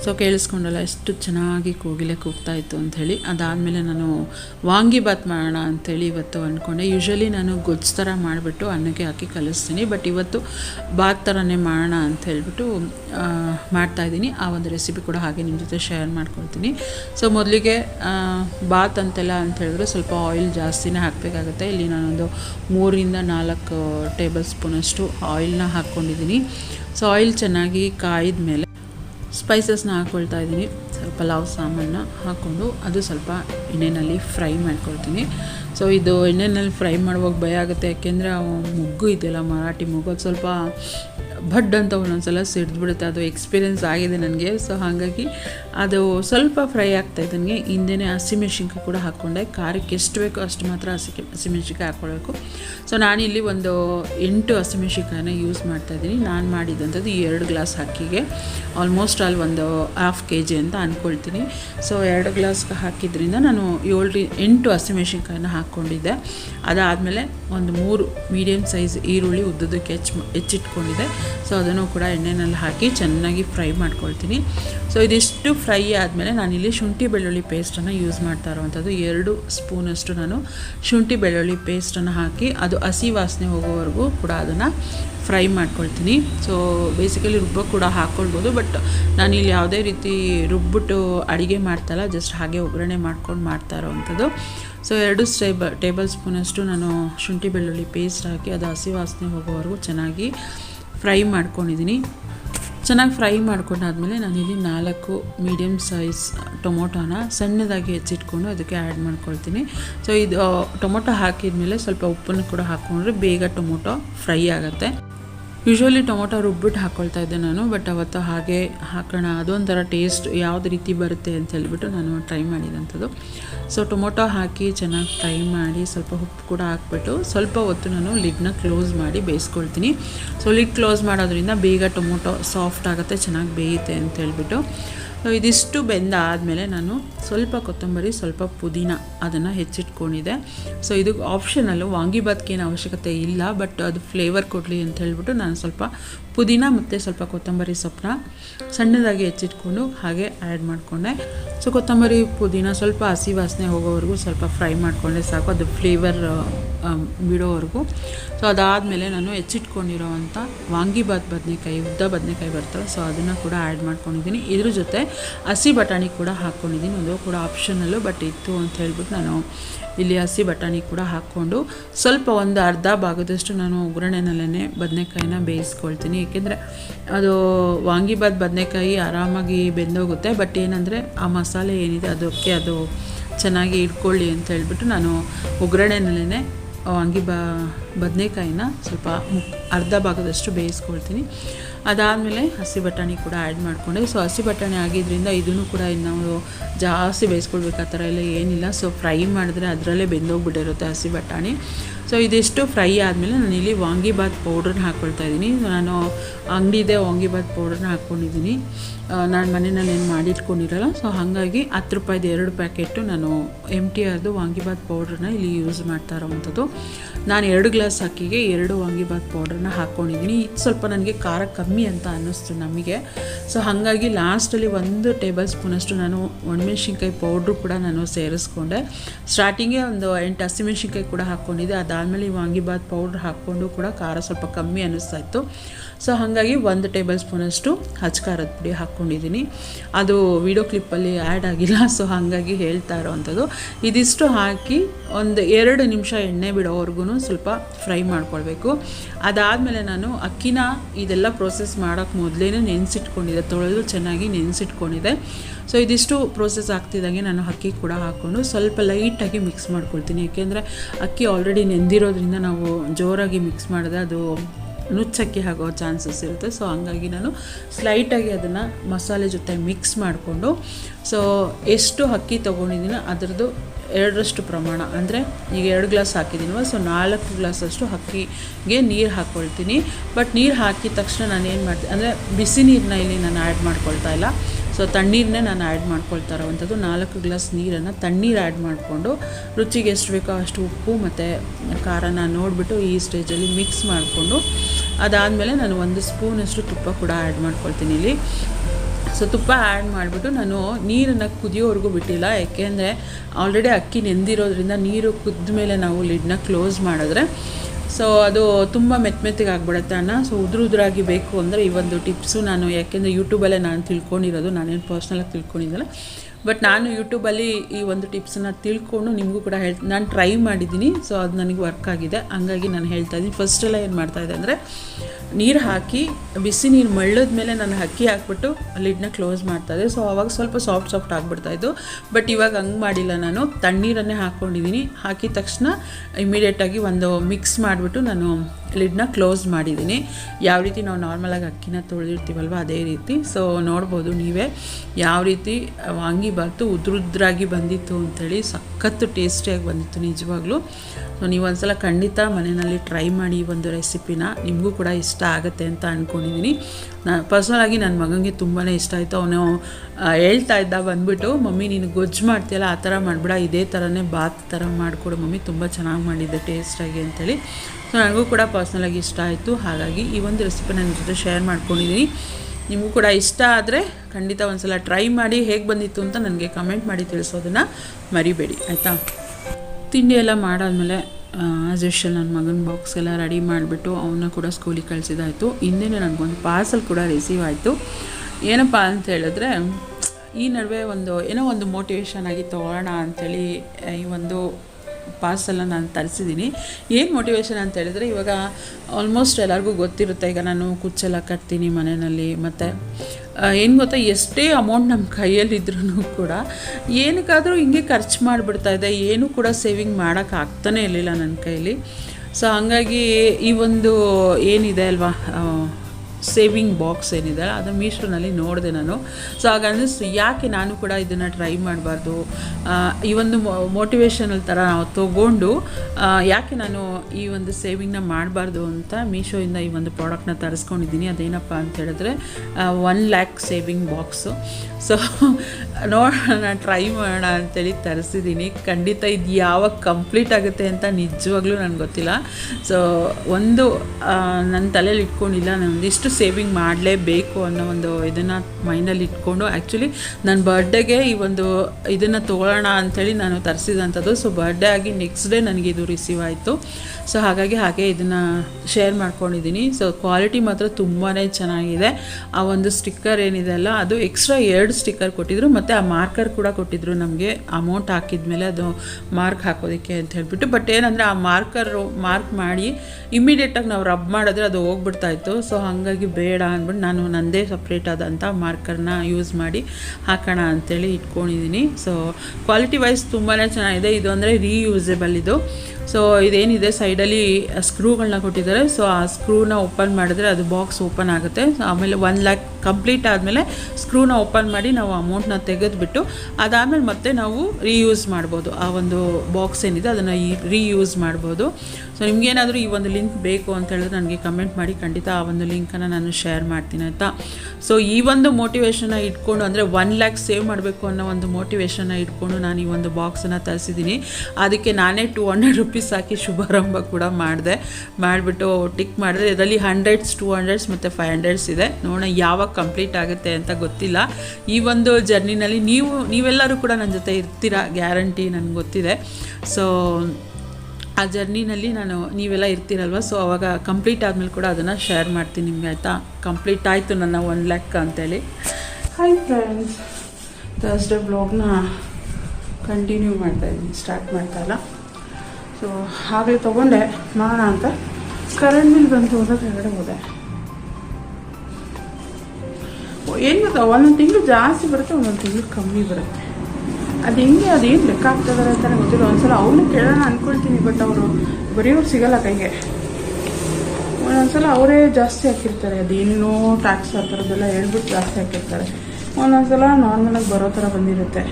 ಸೊ ಕೇಳಿಸ್ಕೊಂಡಲ್ಲ ಎಷ್ಟು ಚೆನ್ನಾಗಿ ಕೋಗಿಲೆ ಕೂಗ್ತಾ ಇತ್ತು ಅಂಥೇಳಿ ಅದಾದಮೇಲೆ ನಾನು ವಾಂಗಿಬಾತ್ ಮಾಡೋಣ ಅಂಥೇಳಿ ಇವತ್ತು ಅಂದ್ಕೊಂಡೆ. ಯೂಶ್ವಲಿ ನಾನು ಗೊಜ್ಜು ಥರ ಮಾಡಿಬಿಟ್ಟು ಅನ್ನಕ್ಕೆ ಹಾಕಿ ಕಲಿಸ್ತೀನಿ. ಬಟ್ ಇವತ್ತು ಬಾತ್ ಥರನೇ ಮಾಡೋಣ ಅಂತ ಹೇಳ್ಬಿಟ್ಟು ಮಾಡ್ತಾಯಿದ್ದೀನಿ ಆ ಒಂದು ರೆಸಿಪಿ ಕೂಡ ಹಾಗೆ ನಿಮ್ಮ ಜೊತೆ ಶೇರ್ ಮಾಡ್ಕೊಳ್ತೀನಿ. ಸೊ ಮೊದಲಿಗೆ ಬಾತ್ ಅಂತೆಲ್ಲ ಅಂತ ಹೇಳಿದ್ರೆ ಸ್ವಲ್ಪ ಆಯಿಲ್ ಜಾಸ್ತಿನೇ ಹಾಕಬೇಕಾಗುತ್ತೆ. ಇಲ್ಲಿ ನಾನೊಂದು ಮೂರಿಂದ ನಾಲ್ಕು ಟೇಬಲ್ ಸ್ಪೂನಷ್ಟು ಆಯಿಲ್ನ ಹಾಕ್ಕೊಂಡಿದ್ದೀನಿ. ಸೊ ಆಯಿಲ್ ಚೆನ್ನಾಗಿ ಕಾಯಿದ ಮೇಲೆ ಸ್ಪೈಸಸ್ನ ಹಾಕ್ಕೊಳ್ತಾ ಇದ್ದೀನಿ. ಸ್ವಲ್ಪ ಪಲಾವ್ ಸಾಮಾನ ಹಾಕ್ಕೊಂಡು ಅದು ಸ್ವಲ್ಪ ಎಣ್ಣೆಯಲ್ಲಿ ಫ್ರೈ ಮಾಡ್ಕೊಳ್ತೀನಿ. ಸೊ ಇದು ಎಣ್ಣೆಯಲ್ಲಿ ಫ್ರೈ ಮಾಡುವಾಗ ಭಯ ಆಗುತ್ತೆ. ಯಾಕೆಂದರೆ ಮುಗ್ಗು ಇದೆಯಲ್ಲ, ಮರಾಠಿ ಮುಗ್ಗು ಸ್ವಲ್ಪ ಭಡ್ ಅಂತ ಒಂದೊಂದ್ಸಲ ಸಿಡ್ದುಬಿಡುತ್ತೆ. ಅದು ಎಕ್ಸ್ಪೀರಿಯೆನ್ಸ್ ಆಗಿದೆ ನನಗೆ. ಸೊ ಹಾಗಾಗಿ ಅದು ಸ್ವಲ್ಪ ಫ್ರೈ ಆಗ್ತಾ ನನಗೆ. ಹಿಂದೆನೇ ಹಸಿಮೆಣ್ಸಿನ್ಕಾಯಿ ಕೂಡ ಹಾಕ್ಕೊಂಡೆ ಖಾರಕ್ಕೆ ಎಷ್ಟು ಬೇಕೋ ಅಷ್ಟು ಮಾತ್ರ ಹಸಿ ಹಸಿಮೆಣ್ಸಿನ್ಕಾಯಿ ಹಾಕ್ಕೊಳ್ಬೇಕು ಸೊ ನಾನಿಲ್ಲಿ ಒಂದು ಎಂಟು ಹಸಿಮೆಣ್ಸಿನ್ಕಾಯನ್ನ ಯೂಸ್ ಮಾಡ್ತಾಯಿದ್ದೀನಿ ನಾನು ಮಾಡಿದಂಥದ್ದು ಎರಡು ಗ್ಲಾಸ್ ಹಾಕಿಗೆ ಆಲ್ಮೋಸ್ಟ್ ಅಲ್ಲಿ ಒಂದು ಹಾಫ್ ಕೆ ಜಿ ಅಂತ ಅಂದ್ಕೊಳ್ತೀನಿ ಸೊ ಎರಡು ಗ್ಲಾಸ್ ಹಾಕಿದ್ರಿಂದ ನಾನು ಏಳು ಎಂಟು ಹಸಿಮೆಣ್ಸಿನ್ಕಾಯನ್ನ ಹಾಕ್ಕೊಂಡಿದ್ದೆ ಅದಾದಮೇಲೆ ಒಂದು ಮೂರು ಮೀಡಿಯಮ್ ಸೈಜ್ ಈರುಳ್ಳಿ ಉದ್ದದಕ್ಕೆ ಹೆಚ್ಚು ಹೆಚ್ಚಿಟ್ಕೊಂಡಿದ್ದೆ. ಸೊ ಅದನ್ನು ಕೂಡ ಎಣ್ಣೆನಲ್ಲಿ ಹಾಕಿ ಚೆನ್ನಾಗಿ ಫ್ರೈ ಮಾಡ್ಕೊಳ್ತೀನಿ. ಸೊ ಇದಿಷ್ಟು ಫ್ರೈ ಆದಮೇಲೆ ನಾನಿಲ್ಲಿ ಶುಂಠಿ ಬೆಳ್ಳುಳ್ಳಿ ಪೇಸ್ಟನ್ನು ಯೂಸ್ ಮಾಡ್ತಾ ಇರುವಂಥದ್ದು. ಎರಡು ಸ್ಪೂನಷ್ಟು ನಾನು ಶುಂಠಿ ಬೆಳ್ಳುಳ್ಳಿ ಪೇಸ್ಟನ್ನು ಹಾಕಿ ಅದು ಹಸಿ ವಾಸನೆ ಹೋಗೋವರೆಗೂ ಕೂಡ ಅದನ್ನು ಫ್ರೈ ಮಾಡ್ಕೊಳ್ತೀನಿ. ಸೊ ಬೇಸಿಕಲಿ ರುಬ್ಬ ಕೂಡ ಹಾಕ್ಕೊಳ್ಬೋದು ಬಟ್ ನಾನು ಇಲ್ಲಿ ಯಾವುದೇ ರೀತಿ ರುಬ್ಬಿಟ್ಟು ಅಡುಗೆ ಮಾಡ್ತಾಯಿಲ್ಲ ಜಸ್ಟ್ ಹಾಗೆ ಒಗ್ಗರಣೆ ಮಾಡ್ಕೊಂಡು ಮಾಡ್ತಾ ಇರೋವಂಥದ್ದು. ಸೊ ಎರಡು ಸ್ಟೇಬ ಟೇಬಲ್ ಸ್ಪೂನಷ್ಟು ನಾನು ಶುಂಠಿ ಬೆಳ್ಳುಳ್ಳಿ ಪೇಸ್ಟ್ ಹಾಕಿ ಅದು ಹಸಿ ವಾಸನೆ ಹೋಗೋವರೆಗೂ ಚೆನ್ನಾಗಿ ಫ್ರೈ ಮಾಡ್ಕೊಂಡಿದ್ದೀನಿ. ಚೆನ್ನಾಗಿ ಫ್ರೈ ಮಾಡ್ಕೊಂಡಾದ್ಮೇಲೆ ನಾನಿಲ್ಲಿ ನಾಲ್ಕು ಮೀಡಿಯಮ್ ಸೈಜ್ ಟೊಮೊಟೊನ ಸಣ್ಣದಾಗಿ ಹೆಚ್ಚಿಟ್ಕೊಂಡು ಅದಕ್ಕೆ ಆ್ಯಡ್ ಮಾಡ್ಕೊಳ್ತೀನಿ. ಸೊ ಇದು ಟೊಮೊಟೊ ಹಾಕಿದ್ಮೇಲೆ ಸ್ವಲ್ಪ ಉಪ್ಪನ್ನು ಕೂಡ ಹಾಕ್ಕೊಂಡ್ರೆ ಬೇಗ ಟೊಮೊಟೊ ಫ್ರೈ ಆಗುತ್ತೆ. ಯೂಶ್ವಲಿ ಟೊಮೊಟೊ ರುಬ್ಬಿಟ್ಟು ಹಾಕ್ಕೊಳ್ತಾ ಇದ್ದೆ ನಾನು ಬಟ್ ಅವತ್ತು ಹಾಗೆ ಹಾಕೋಣ, ಅದೊಂಥರ ಟೇಸ್ಟ್ ಯಾವ್ದು ರೀತಿ ಬರುತ್ತೆ ಅಂತ ಹೇಳ್ಬಿಟ್ಟು ನಾನು ಟ್ರೈ ಮಾಡಿದಂಥದ್ದು. ಸೊ ಟೊಮೊಟೊ ಹಾಕಿ ಚೆನ್ನಾಗಿ ಫ್ರೈ ಮಾಡಿ ಸ್ವಲ್ಪ ಉಪ್ಪು ಕೂಡ ಹಾಕ್ಬಿಟ್ಟು ಸ್ವಲ್ಪ ಹೊತ್ತು ನಾನು ಲಿಡ್ನ ಕ್ಲೋಸ್ ಮಾಡಿ ಬೇಯಿಸ್ಕೊಳ್ತೀನಿ. ಸೊ ಲಿಡ್ ಕ್ಲೋಸ್ ಮಾಡೋದ್ರಿಂದ ಬೇಗ ಟೊಮೊಟೊ ಸಾಫ್ಟ್ ಆಗುತ್ತೆ, ಚೆನ್ನಾಗಿ ಬೇಯುತ್ತೆ ಅಂತ ಹೇಳ್ಬಿಟ್ಟು. ಇದಿಷ್ಟು ಬೆಂದಾದಮೇಲೆ ನಾನು ಸ್ವಲ್ಪ ಕೊತ್ತಂಬರಿ, ಸ್ವಲ್ಪ ಪುದೀನ ಅದನ್ನು ಹೆಚ್ಚಿಟ್ಕೊಂಡಿದ್ದೆ. ಸೊ ಇದು ಆಪ್ಷನಲ್ಲು ವಾಂಗಿಬಾತ್ಗೇನು ಅವಶ್ಯಕತೆ ಇಲ್ಲ ಬಟ್ ಅದು ಫ್ಲೇವರ್ ಕೊಡಲಿ ಅಂತ ಹೇಳ್ಬಿಟ್ಟು ನಾನು ಸ್ವಲ್ಪ ಪುದೀನ ಮತ್ತು ಸ್ವಲ್ಪ ಕೊತ್ತಂಬರಿ ಸೊಪ್ಪನ್ನ ಸಣ್ಣದಾಗಿ ಹೆಚ್ಚಿಟ್ಕೊಂಡು ಹಾಗೆ ಆ್ಯಡ್ ಮಾಡಿಕೊಂಡೆ. ಸೊ ಕೊತ್ತಂಬರಿ, ಪುದೀನ ಸ್ವಲ್ಪ ಹಸಿ ವಾಸನೆ ಹೋಗೋವರೆಗೂ ಸ್ವಲ್ಪ ಫ್ರೈ ಮಾಡಿಕೊಂಡೆ ಸಾಕು. ಅದು ಫ್ಲೇವರ್ ಬಿಡೋವರೆಗೂ. ಸೊ ಅದಾದಮೇಲೆ ನಾನು ಹೆಚ್ಚಿಟ್ಕೊಂಡಿರೋವಂಥ ವಾಂಗಿಬಾತ್ ಬದನೆಕಾಯಿ, ಉದ್ದ ಬದನೆಕಾಯಿ ಬರ್ತಲ್ಲ ಸೊ ಅದನ್ನು ಕೂಡ ಆ್ಯಡ್ ಮಾಡ್ಕೊಂಡಿದ್ದೀನಿ. ಇದ್ರ ಜೊತೆ ಹಸಿ ಬಟಾಣಿ ಕೂಡ ಹಾಕ್ಕೊಂಡಿದ್ದೀನಿ ಅದು ಕೂಡ ಆಪ್ಷನಲ್ಲು ಬಟ್ ಇತ್ತು ಅಂತ ಹೇಳ್ಬಿಟ್ಟು ನಾನು ಇಲ್ಲಿ ಹಸಿ ಬಟಾಣಿ ಕೂಡ ಹಾಕ್ಕೊಂಡು ಸ್ವಲ್ಪ ಒಂದು ಅರ್ಧ ಭಾಗದಷ್ಟು ನಾನು ಒಗ್ಗರಣೆನಲ್ಲೇ ಬದನೆಕಾಯಿನ ಬೇಯಿಸ್ಕೊಳ್ತೀನಿ. ಏಕೆಂದರೆ ಅದು ವಾಂಗಿಬಾತ್ ಬದನೆಕಾಯಿ ಆರಾಮಾಗಿ ಬೆಂದೋಗುತ್ತೆ. ಬಟ್ ಏನಂದರೆ ಆ ಮಸಾಲೆ ಏನಿದೆ ಅದಕ್ಕೆ ಅದು ಚೆನ್ನಾಗಿ ಇಟ್ಕೊಳ್ಳಿ ಅಂತ ಹೇಳ್ಬಿಟ್ಟು ನಾನು ಒಗ್ಗರಣೆನಲ್ಲೇ ವಾಂಗಿ ಬ ಬದನೆಕಾಯಿನ ಸ್ವಲ್ಪ ಅರ್ಧ ಭಾಗದಷ್ಟು ಬೇಯಿಸ್ಕೊಳ್ತೀನಿ. ಅದಾದಮೇಲೆ ಹಸಿ ಬಟಾಣಿ ಕೂಡ ಆ್ಯಡ್ ಮಾಡಿಕೊಂಡೆ. ಸೊ ಹಸಿ ಬಟಾಣಿ ಆಗಿದ್ದರಿಂದ ಇದನ್ನು ಕೂಡ ನಾವು ಜಾಸ್ತಿ ಬೇಯಿಸ್ಕೊಳ್ಬೇಕು. ಆ ಥರ ಎಲ್ಲ ಏನಿಲ್ಲ. ಸೊ ಫ್ರೈ ಮಾಡಿದ್ರೆ ಅದರಲ್ಲೇ ಬೆಂದೋಗ್ಬಿಟ್ಟಿರುತ್ತೆ ಹಸಿ ಬಟಾಣಿ. ಸೊ ಇದಿಷ್ಟು ಫ್ರೈ ಆದಮೇಲೆ ನಾನಿಲ್ಲಿ ವಾಂಗಿಬಾತ್ ಪೌಡ್ರನ್ನ ಹಾಕ್ಕೊಳ್ತಾ ಇದ್ದೀನಿ. ನಾನು ಅಂಗಡಿದೆ ವಾಂಗಿಬಾತ್ ಪೌಡ್ರನ್ನ ಹಾಕ್ಕೊಂಡಿದ್ದೀನಿ ನಾನು ಮನೆಯಲ್ಲಿ ಏನು ಮಾಡಿಟ್ಕೊಂಡಿರಲ್ಲ ಸೊ ಹಾಗಾಗಿ ಹತ್ತು ರೂಪಾಯಿದು ಎರಡು ಪ್ಯಾಕೆಟು ನಾನು ಎಂ ಟಿ ಆರ್ದು ವಾಂಗಿಬಾತ್ ಪೌಡ್ರನ್ನ ಇಲ್ಲಿ ಯೂಸ್ ಮಾಡ್ತಾ ಇರೋವಂಥದ್ದು ನಾನು ಎರಡು ಗ್ಲಾಸ್ ಅಕ್ಕಿಗೆ ಎರಡು ವಾಂಗಿಬಾತ್ ಪೌಡ್ರನ್ನ ಹಾಕ್ಕೊಂಡಿದ್ದೀನಿ ಇದು ಸ್ವಲ್ಪ ನನಗೆ ಖಾರ ಕಮ್ಮಿ ಅಂತ ಅನ್ನಿಸ್ತು ನಮಗೆ. ಸೊ ಹಾಗಾಗಿ ಲಾಸ್ಟಲ್ಲಿ ಒಂದು ಟೇಬಲ್ ಸ್ಪೂನಷ್ಟು ನಾನು ಒಣಮೆಣ್ಸಿನ್ಕಾಯಿ ಪೌಡ್ರು ಕೂಡ ನಾನು ಸೇರಿಸ್ಕೊಂಡೆ. ಸ್ಟಾರ್ಟಿಂಗೇ ಒಂದು ಎಂಟು ಹಸಿಮೆಣ್ಸಿನ್ಕಾಯಿ ಕೂಡ ಹಾಕ್ಕೊಂಡಿದ್ದೆ ಅದಾದಮೇಲೆ ಈ ವಾಂಗಿಬಾತ್ ಪೌಡ್ರ್ ಹಾಕ್ಕೊಂಡು ಕೂಡ ಖಾರ ಸ್ವಲ್ಪ ಕಮ್ಮಿ ಅನ್ನಿಸ್ತಾ ಇತ್ತು. ಸೊ ಹಾಗಾಗಿ ಒಂದು ಟೇಬಲ್ ಸ್ಪೂನಷ್ಟು ಹಚ್ಕಾರದ ಪುಡಿ ಹಾಕ್ಕೊಂಡಿದ್ದೀನಿ. ಅದು ವಿಡಿಯೋ ಕ್ಲಿಪ್ಪಲ್ಲಿ ಆ್ಯಡ್ ಆಗಿಲ್ಲ ಸೊ ಹಾಗಾಗಿ ಹೇಳ್ತಾ ಇರೋವಂಥದ್ದು. ಇದಿಷ್ಟು ಹಾಕಿ ಒಂದು ಎರಡು ನಿಮಿಷ ಎಣ್ಣೆ ಬಿಡೋವರೆಗೂ ಸ್ವಲ್ಪ ಫ್ರೈ ಮಾಡ್ಕೊಳ್ಬೇಕು. ಅದಾದಮೇಲೆ ನಾನು ಅಕ್ಕಿನ ಇದೆಲ್ಲ ಪ್ರೋಸೆಸ್ ಮಾಡೋಕ್ಕೆ ಮೊದಲೇ ನೆನೆಸಿಟ್ಕೊಂಡಿದೆ, ತೊಳೆದು ಚೆನ್ನಾಗಿ ನೆನೆಸಿಟ್ಕೊಂಡಿದೆ. ಸೊ ಇದಿಷ್ಟು ಪ್ರೋಸೆಸ್ ಆಗ್ತಿದ್ದಂಗೆ ನಾನು ಅಕ್ಕಿ ಕೂಡ ಹಾಕ್ಕೊಂಡು ಸ್ವಲ್ಪ ಲೈಟಾಗಿ ಮಿಕ್ಸ್ ಮಾಡ್ಕೊಳ್ತೀನಿ. ಯಾಕೆಂದರೆ ಅಕ್ಕಿ ಆಲ್ರೆಡಿ ನೆಂದಿರೋದ್ರಿಂದ ನಾವು ಜೋರಾಗಿ ಮಿಕ್ಸ್ ಮಾಡಿದ್ರೆ ಅದು ನುಚ್ಚಕ್ಕಿ ಆಗೋ ಚಾನ್ಸಸ್ ಇರುತ್ತೆ. ಸೊ ಹಂಗಾಗಿ ನಾನು ಸ್ಲೈಟಾಗಿ ಅದನ್ನು ಮಸಾಲೆ ಜೊತೆ ಮಿಕ್ಸ್ ಮಾಡಿಕೊಂಡು ಸೊ ಎಷ್ಟು ಅಕ್ಕಿ ತೊಗೊಂಡಿದ್ದೀನೋ ಅದರದ್ದು ಎರಡರಷ್ಟು ಪ್ರಮಾಣ. ಅಂದರೆ ಈಗ ಎರಡು ಗ್ಲಾಸ್ ಹಾಕಿದ್ದೀನವ ಸೊ ನಾಲ್ಕು ಗ್ಲಾಸಷ್ಟು ಅಕ್ಕಿಗೆ ನೀರು ಹಾಕ್ಕೊಳ್ತೀನಿ ಬಟ್ ನೀರು ಹಾಕಿದ ತಕ್ಷಣ ನಾನು ಏನು ಮಾಡ್ತೀನಿ, ಅಂದರೆ ಬಿಸಿ ನೀರನ್ನ ಇಲ್ಲಿ ನಾನು ಆ್ಯಡ್ ಮಾಡ್ಕೊಳ್ತಾ ಇಲ್ಲ. ಸೊ ತಣ್ಣೀರನ್ನೇ ನಾನು ಆ್ಯಡ್ ಮಾಡ್ಕೊಳ್ತಾ ಇರೋವಂಥದ್ದು. ನಾಲ್ಕು ಗ್ಲಾಸ್ ನೀರನ್ನು ತಣ್ಣೀರು ಆ್ಯಡ್ ಮಾಡಿಕೊಂಡು, ರುಚಿಗೆ ಎಷ್ಟು ಬೇಕೋ ಅಷ್ಟು ಉಪ್ಪು ಮತ್ತು ಖಾರನ ನೋಡಿಬಿಟ್ಟು ಈ ಸ್ಟೇಜಲ್ಲಿ ಮಿಕ್ಸ್ ಮಾಡಿಕೊಂಡು, ಅದಾದಮೇಲೆ ನಾನು ಒಂದು ಸ್ಪೂನಷ್ಟು ತುಪ್ಪ ಕೂಡ ಆ್ಯಡ್ ಮಾಡ್ಕೊಳ್ತೀನಿ ಇಲ್ಲಿ. ಸೊ ತುಪ್ಪ ಆ್ಯಡ್ ಮಾಡಿಬಿಟ್ಟು ನಾನು ನೀರನ್ನು ಕುದಿಯೋವರೆಗೂ ಬಿಟ್ಟಿಲ್ಲ. ಯಾಕೆಂದರೆ ಆಲ್ರೆಡಿ ಅಕ್ಕಿ ನೆಂದಿರೋದ್ರಿಂದ ನೀರು ಕುದ್ದ ಮೇಲೆ ನಾವು ಲಿಡ್ನ ಕ್ಲೋಸ್ ಮಾಡಿದ್ರೆ ಸೊ ಅದು ತುಂಬ ಮೆತ್ತ ಮೆತ್ತಗೆ ಆಗ್ಬಿಡುತ್ತೆ ಅನ್ನ ಸೊ ಉದುರು ಉದುರಾಗಿ ಬೇಕು ಅಂದರೆ ಈ ಒಂದು ಟಿಪ್ಸು ನಾನು, ಯಾಕೆಂದರೆ ಯೂಟ್ಯೂಬಲ್ಲೇ ನಾನು ತಿಳ್ಕೊಂಡಿರೋದು, ನಾನೇನು ಪರ್ಸ್ನಲಾಗಿ ತಿಳ್ಕೊಂಡಿದ್ದಲ್ಲ. ಬಟ್ ನಾನು ಯೂಟ್ಯೂಬಲ್ಲಿ ಈ ಒಂದು ಟಿಪ್ಸನ್ನು ತಿಳ್ಕೊಂಡು ನಿಮಗೂ ಕೂಡ ಹೇಳ್, ನಾನು ಟ್ರೈ ಮಾಡಿದ್ದೀನಿ. ಸೊ ಅದು ನನಗೆ ವರ್ಕ್ ಆಗಿದೆ. ಹಂಗಾಗಿ ನಾನು ಹೇಳ್ತಾ ಇದ್ದೀನಿ. ಫಸ್ಟೆಲ್ಲ ಏನು ಮಾಡ್ತಾಯಿದ್ದೆ ಅಂದರೆ ನೀರು ಹಾಕಿ ಬಿಸಿ ನೀರು ಮಳ್ಳದ ಮೇಲೆ ನಾನು ಅಕ್ಕಿ ಹಾಕ್ಬಿಟ್ಟು ಲಿಡ್ನ ಕ್ಲೋಸ್ ಮಾಡ್ತಾಯಿದ್ದೆ ಸೊ ಅವಾಗ ಸ್ವಲ್ಪ ಸಾಫ್ಟ್ ಸಾಫ್ಟ್ ಆಗಿಬಿಡ್ತಾಯಿದ್ದು ಬಟ್ ಇವಾಗ ಹಂಗೆ ಮಾಡಿಲ್ಲ ನಾನು. ತಣ್ಣೀರನ್ನೇ ಹಾಕ್ಕೊಂಡಿದ್ದೀನಿ ಹಾಕಿದ ತಕ್ಷಣ ಇಮಿಡಿಯೇಟಾಗಿ ಒಂದು ಮಿಕ್ಸ್ ಮಾಡಿಬಿಟ್ಟು ನಾನು ಲಿಡ್ನ ಕ್ಲೋಸ್ ಮಾಡಿದ್ದೀನಿ. ಯಾವ ರೀತಿ ನಾವು ನಾರ್ಮಲಾಗಿ ಅಕ್ಕಿನ ತೊಳೆದಿರ್ತೀವಲ್ವ ಅದೇ ರೀತಿ. ಸೊ ನೋಡ್ಬೋದು ನೀವೇ ಯಾವ ರೀತಿ ವಾಂಗಿ ವಾಂಗಿಬಾತು ಉದ್ರುದ್ರಾಗಿ ಬಂದಿತ್ತು ಅಂಥೇಳಿ ಸಖತ್ತು ಟೇಸ್ಟಿಯಾಗಿ ಬಂದಿತ್ತು ನಿಜವಾಗ್ಲೂ. ಸೊ ನೀವು ಒಂದ್ಸಲ ಖಂಡಿತ ಮನೆಯಲ್ಲಿ ಟ್ರೈ ಮಾಡಿ ಒಂದು ರೆಸಿಪಿನ ನಿಮಗೂ ಕೂಡ ಇಷ್ಟ ಆಗುತ್ತೆ ಅಂತ ಅಂದ್ಕೊಂಡಿದ್ದೀನಿ ನಾನು ಪರ್ಸ್ನಲಾಗಿ ನನ್ನ ಮಗನಿಗೆ ತುಂಬಾ ಇಷ್ಟ ಆಯಿತು. ಅವನು ಹೇಳ್ತಾ ಇದ್ದ ಬಂದ್ಬಿಟ್ಟು, ಮಮ್ಮಿ, ನೀನು ಗೊಜ್ಜು ಮಾಡ್ತೀಯಲ್ಲ, ಆ ಥರ ಮಾಡಿಬಿಡ. ಇದೇ ಥರನೇ ಬಾತ್ ಥರ ಮಾಡಿಕೊಡು ಮಮ್ಮಿ. ತುಂಬ ಚೆನ್ನಾಗಿ ಮಾಡಿದ್ದೆ ಟೇಸ್ಟಾಗಿ ಅಂತೇಳಿ. ಸೊ ನನಗೂ ಕೂಡ ಪರ್ಸ್ನಲಾಗಿ ಇಷ್ಟ ಆಯಿತು. ಹಾಗಾಗಿ ಈ ಒಂದು ರೆಸಿಪಿ ನನ್ನ ಜೊತೆ ಶೇರ್ ಮಾಡ್ಕೊಂಡಿದ್ದೀನಿ ನಿಮಗೂ ಕೂಡ ಇಷ್ಟ ಆದರೆ ಖಂಡಿತ ಒಂದು ಸಲ ಟ್ರೈ ಮಾಡಿ ಹೇಗೆ ಬಂದಿತ್ತು ಅಂತ ನನಗೆ ಕಮೆಂಟ್ ಮಾಡಿ ತಿಳಿಸೋದನ್ನು ಮರಿಬೇಡಿ, ಆಯಿತಾ? ತಿಂಡಿ ಎಲ್ಲ ಮಾಡಾದಮೇಲೆ ಆ್ಯಸ್ ಯೂಶಲ್ ನನ್ನ ಮಗನ ಬಾಕ್ಸ್ ಎಲ್ಲ ರೆಡಿ ಮಾಡಿಬಿಟ್ಟು ಅವನ್ನ ಕೂಡ ಸ್ಕೂಲಿಗೆ ಕಳಿಸಿದಾಯಿತು. ಹಿಂದೆನೇ ನನಗೊಂದು ಪಾರ್ಸಲ್ ಕೂಡ ರಿಸೀವ್ ಆಯಿತು. ಏನಪ್ಪ ಅಂತ ಹೇಳಿದ್ರೆ, ಈ ನಡುವೆ ಒಂದು ಏನೋ ಒಂದು ಮೋಟಿವೇಶನ್ ಆಗಿ ತೊಗೊಳ್ಳೋಣ ಅಂಥೇಳಿ ಈ ಒಂದು ಪಾರ್ಸಲ್ನ ನಾನು ತರಿಸಿದ್ದೀನಿ. ಏನು ಮೋಟಿವೇಶನ್ ಅಂತ ಹೇಳಿದ್ರೆ ಇವಾಗ ಆಲ್ಮೋಸ್ಟ್ ಎಲ್ಲರಿಗೂ ಗೊತ್ತಿರುತ್ತೆ, ಈಗ ನಾನು ಕುಚ್ಚೆಲ್ಲ ಕಟ್ತೀನಿ ಮನೆಯಲ್ಲಿ, ಮತ್ತು ಏನು ಗೊತ್ತಾ, ಎಷ್ಟೇ ಅಮೌಂಟ್ ನಮ್ಮ ಕೈಯಲ್ಲಿದ್ರೂ ಕೂಡ ಏನಕ್ಕಾದರೂ ಹಿಂಗೆ ಖರ್ಚು ಮಾಡಿಬಿಡ್ತಾ ಇದೆ, ಏನೂ ಕೂಡ ಸೇವಿಂಗ್ ಮಾಡೋಕ್ಕಾಗ್ತಾನೇ ಇರಲಿಲ್ಲ ನನ್ನ ಕೈಯಲ್ಲಿ ಸೊ ಹಂಗಾಗಿ ಈ ಒಂದು ಏನಿದೆ ಅಲ್ವಾ ಸೇವಿಂಗ್ ಬಾಕ್ಸ್ ಏನಿದೆ ಅದು ಮೀಶೋನಲ್ಲಿ ನೋಡಿದೆ ನಾನು. ಸೊ ಆಗ ಅನ್ನಿಸ್ತು ಯಾಕೆ ನಾನು ಕೂಡ ಇದನ್ನು ಟ್ರೈ ಮಾಡಬಾರ್ದು? ಈ ಒಂದು ಮೋಟಿವೇಶನಲ್ ಥರ ನಾವು ತೊಗೊಂಡು ಯಾಕೆ ನಾನು ಈ ಒಂದು ಸೇವಿಂಗ್ನ ಮಾಡಬಾರ್ದು ಅಂತ ಮೀಶೋಯಿಂದ ಈ ಒಂದು ಪ್ರಾಡಕ್ಟ್ನ ತರಿಸ್ಕೊಂಡಿದ್ದೀನಿ. ಅದೇನಪ್ಪ ಅಂತ ಹೇಳಿದ್ರೆ one lakh saving box so ನೋಡೋಣ ಟ್ರೈ ಮಾಡೋಣ ಅಂತೇಳಿ ತರಿಸಿದ್ದೀನಿ. ಖಂಡಿತ ಇದು ಯಾವಾಗ ಕಂಪ್ಲೀಟ್ ಆಗುತ್ತೆ ಅಂತ ನಿಜವಾಗ್ಲೂ ನನಗೆ ಗೊತ್ತಿಲ್ಲ. ಸೊ ಒಂದು ನನ್ನ ತಲೆಯಲ್ಲಿ ಇಟ್ಕೊಂಡಿಲ್ಲ. ನಾನು ಒಂದಿಷ್ಟು ಸೇವಿಂಗ್ ಮಾಡಲೇಬೇಕು ಅನ್ನೋ ಒಂದು ಇದನ್ನು ಮೈಂಡಲ್ಲಿ ಇಟ್ಕೊಂಡು ಆ್ಯಕ್ಚುಲಿ ನನ್ನ ಬರ್ಡೇಗೆ ಈ ಒಂದು ಇದನ್ನು ತೊಗೊಳ್ಳೋಣ ಅಂಥೇಳಿ ನಾನು ತರಿಸಿದಂಥದ್ದು. ಸೊ ಬರ್ಡೇ ಆಗಿ ನೆಕ್ಸ್ಟ್ ಡೇ ನನಗೆ ಇದು ರಿಸೀವ್ ಆಯಿತು. ಸೊ ಹಾಗಾಗಿ ಹಾಗೆ ಇದನ್ನು ಶೇರ್ ಮಾಡ್ಕೊಂಡಿದ್ದೀನಿ. ಸೊ ಕ್ವಾಲಿಟಿ ಮಾತ್ರ ತುಂಬಾ ಚೆನ್ನಾಗಿದೆ. ಆ ಒಂದು ಸ್ಟಿಕ್ಕರ್ ಏನಿದೆ ಅಲ್ಲ, ಅದು ಎಕ್ಸ್ಟ್ರಾ ಎರಡು ಸ್ಟಿಕ್ಕರ್ ಕೊಟ್ಟಿದ್ರು. ಮತ್ತು ಆ ಮಾರ್ಕರ್ ಕೂಡ ಕೊಟ್ಟಿದ್ರು ನಮಗೆ. ಅಮೌಂಟ್ ಹಾಕಿದ್ಮೇಲೆ ಅದು ಮಾರ್ಕ್ ಹಾಕೋದಕ್ಕೆ ಅಂತ ಹೇಳಿಬಿಟ್ಟು. ಬಟ್ ಏನಂದರೆ ಆ ಮಾರ್ಕರು ಮಾರ್ಕ್ ಮಾಡಿ ಇಮಿಡಿಯೇಟಾಗಿ ನಾವು ರಬ್ ಮಾಡಿದ್ರೆ ಅದು ಹೋಗ್ಬಿಡ್ತಾ ಇತ್ತು. ಸೊ ಹಾಗಾಗಿ ಬೇಡ ಅಂದ್ಬಿಟ್ಟು ನಾನು ನನ್ನದೇ ಸಪ್ರೇಟ್ ಆದಂಥ ಮಾರ್ಕರ್ನ ಯೂಸ್ ಮಾಡಿ ಹಾಕೋಣ ಅಂತೇಳಿ ಇಟ್ಕೊಂಡಿದ್ದೀನಿ. ಸೊ ಕ್ವಾಲಿಟಿ ವೈಸ್ ತುಂಬಾ ಚೆನ್ನಾಗಿದೆ. ಇದು ಅಂದರೆ ರೀಯೂಸೇಬಲ್ ಇದು. ಸೊ ಇದೇನಿದೆ? ಸೈಡಲ್ಲಿ ಸ್ಕ್ರೂಗಳನ್ನ ಕೊಟ್ಟಿದ್ದಾರೆ. ಸೊ ಆ ಸ್ಕ್ರೂನ ಓಪನ್ ಮಾಡಿದ್ರೆ ಅದು ಬಾಕ್ಸ್ ಓಪನ್ ಆಗುತ್ತೆ. ಆಮೇಲೆ ಒನ್ ಲ್ಯಾಕ್ ಕಂಪ್ಲೀಟ್ ಆದಮೇಲೆ ಸ್ಕ್ರೂನ ಓಪನ್ ಮಾಡಿ ನಾವು ಅಮೌಂಟ್ನ ತೆಗೆದುಬಿಟ್ಟು, ಅದಾದಮೇಲೆ ಮತ್ತೆ ನಾವು ರೀಯೂಸ್ ಮಾಡ್ಬೋದು. ಆ ಒಂದು ಬಾಕ್ಸ್ ಏನಿದೆ, ಅದನ್ನು ರೀಯೂಸ್ ಮಾಡ್ಬೋದು. ಸೊ ನಿಮಗೇನಾದರೂ ಈ ಒಂದು ಲಿಂಕ್ ಬೇಕು ಅಂತ ಹೇಳಿದ್ರೆ ನನಗೆ ಕಮೆಂಟ್ ಮಾಡಿ. ಖಂಡಿತ ಆ ಒಂದು ಲಿಂಕನ್ನು ನಾನು ಶೇರ್ ಮಾಡ್ತೀನಿ, ಆಯಿತಾ? ಸೊ ಈ ಒಂದು ಮೋಟಿವೇಶನ್ನ ಇಟ್ಕೊಂಡು ಅಂದರೆ ಒನ್ ಲ್ಯಾಕ್ ಸೇವ್ ಮಾಡಬೇಕು ಅನ್ನೋ ಒಂದು ಮೋಟಿವೇಶನ್ನ ಇಟ್ಕೊಂಡು ನಾನು ಈ ಒಂದು ಬಾಕ್ಸನ್ನು ತರಿಸಿದ್ದೀನಿ. ಅದಕ್ಕೆ ನಾನೇ ಟು ಹಂಡ್ರೆಡ್ ರುಪೀಸ್ ಹಾಕಿ ಶುಭಾರಂಭ ಕೂಡ ಮಾಡಿದೆ. ಮಾಡಿಬಿಟ್ಟು ಟಿಕ್ ಮಾಡಿದ್ರೆ ಇದರಲ್ಲಿ ಹಂಡ್ರೆಡ್ಸ್ ಟೂ ಹಂಡ್ರೆಡ್ಸ್ ಮತ್ತು ಫೈವ್ ಹಂಡ್ರೆಡ್ಸ್ ಇದೆ. ನೋಡೋಣ ಯಾವಾಗ ಕಂಪ್ಲೀಟ್ ಆಗುತ್ತೆ ಅಂತ ಗೊತ್ತಿಲ್ಲ. ಈ ಒಂದು ಜರ್ನಿನಲ್ಲಿ ನೀವು, ನೀವೆಲ್ಲರೂ ಕೂಡ ನನ್ನ ಜೊತೆ ಇರ್ತೀರಾ? ಗ್ಯಾರಂಟಿ ನನಗೆ ಗೊತ್ತಿದೆ. ಸೊ ಆ ಜರ್ನಿನಲ್ಲಿ ನಾನು ನೀವೆಲ್ಲ ಇರ್ತೀರಲ್ವ ಸೊ ಅವಾಗ ಕಂಪ್ಲೀಟ್ ಆದಮೇಲೆ ಕೂಡ ಅದನ್ನು ಶೇರ್ ಮಾಡ್ತೀನಿ ನಿಮಗೆ, ಆಯಿತಾ? ಕಂಪ್ಲೀಟ್ ಆಯಿತು ನನ್ನ ಒನ್ ಲ್ಯಾಕ್ ಅಂತೇಳಿ. ಹಾಯ್ ಫ್ರೆಂಡ್ಸ್ ಥರ್ಸ್ಡೇ ಬ್ಲಾಗ್ನ ಕಂಟಿನ್ಯೂ ಮಾಡ್ತಾ ಇದ್ದೀನಿ ಸ್ಟಾರ್ಟ್ ಮಾಡ್ತಾಯಿಲ್ಲ ಸೊ ಹಾಗೆ ತೊಗೊಂಡೆ ಮಾಡೋಣ ಅಂತ. ಕರೆಂಟ್ ಮಿಲ್ ಬಂತು ಹೋದಾಗ ಕೆಳಗಡೆ ಹೋದೆ. ಏನು ಗೊತ್ತಾ, ಒಂದೊಂದು ತಿಂಗಳು ಜಾಸ್ತಿ ಬರುತ್ತೆ, ಒಂದೊಂದು ತಿಂಗಳು ಕಮ್ಮಿ ಬರುತ್ತೆ. ಅದು ಹೆಂಗೆ ಏನು ಲೆಕ್ಕ ಆಗ್ತದಾರೆ ಅಂತಲೇ ಗೊತ್ತಿಲ್ಲ. ಒಂದ್ಸಲ ಅವ್ರನ್ನ ಕೇಳೋಣ ಅಂದ್ಕೊಳ್ತೀನಿ ಬಟ್ ಅವರು ಬರೆಯೋರು ಸಿಗಲ್ಲ ಕೈಗೆ. ಒಂದೊಂದ್ಸಲ ಅವರೇ ಜಾಸ್ತಿ ಹಾಕಿರ್ತಾರೆ. ಅದೇನೇನೋ ಟ್ಯಾಕ್ಸ್ ಆ ಥರದ್ದೆಲ್ಲ ಹೇಳ್ಬಿಟ್ಟು ಜಾಸ್ತಿ ಹಾಕಿರ್ತಾರೆ. ಒಂದೊಂದ್ಸಲ ನಾರ್ಮಲಾಗಿ ಬರೋ ಥರ ಬಂದಿರುತ್ತೆ.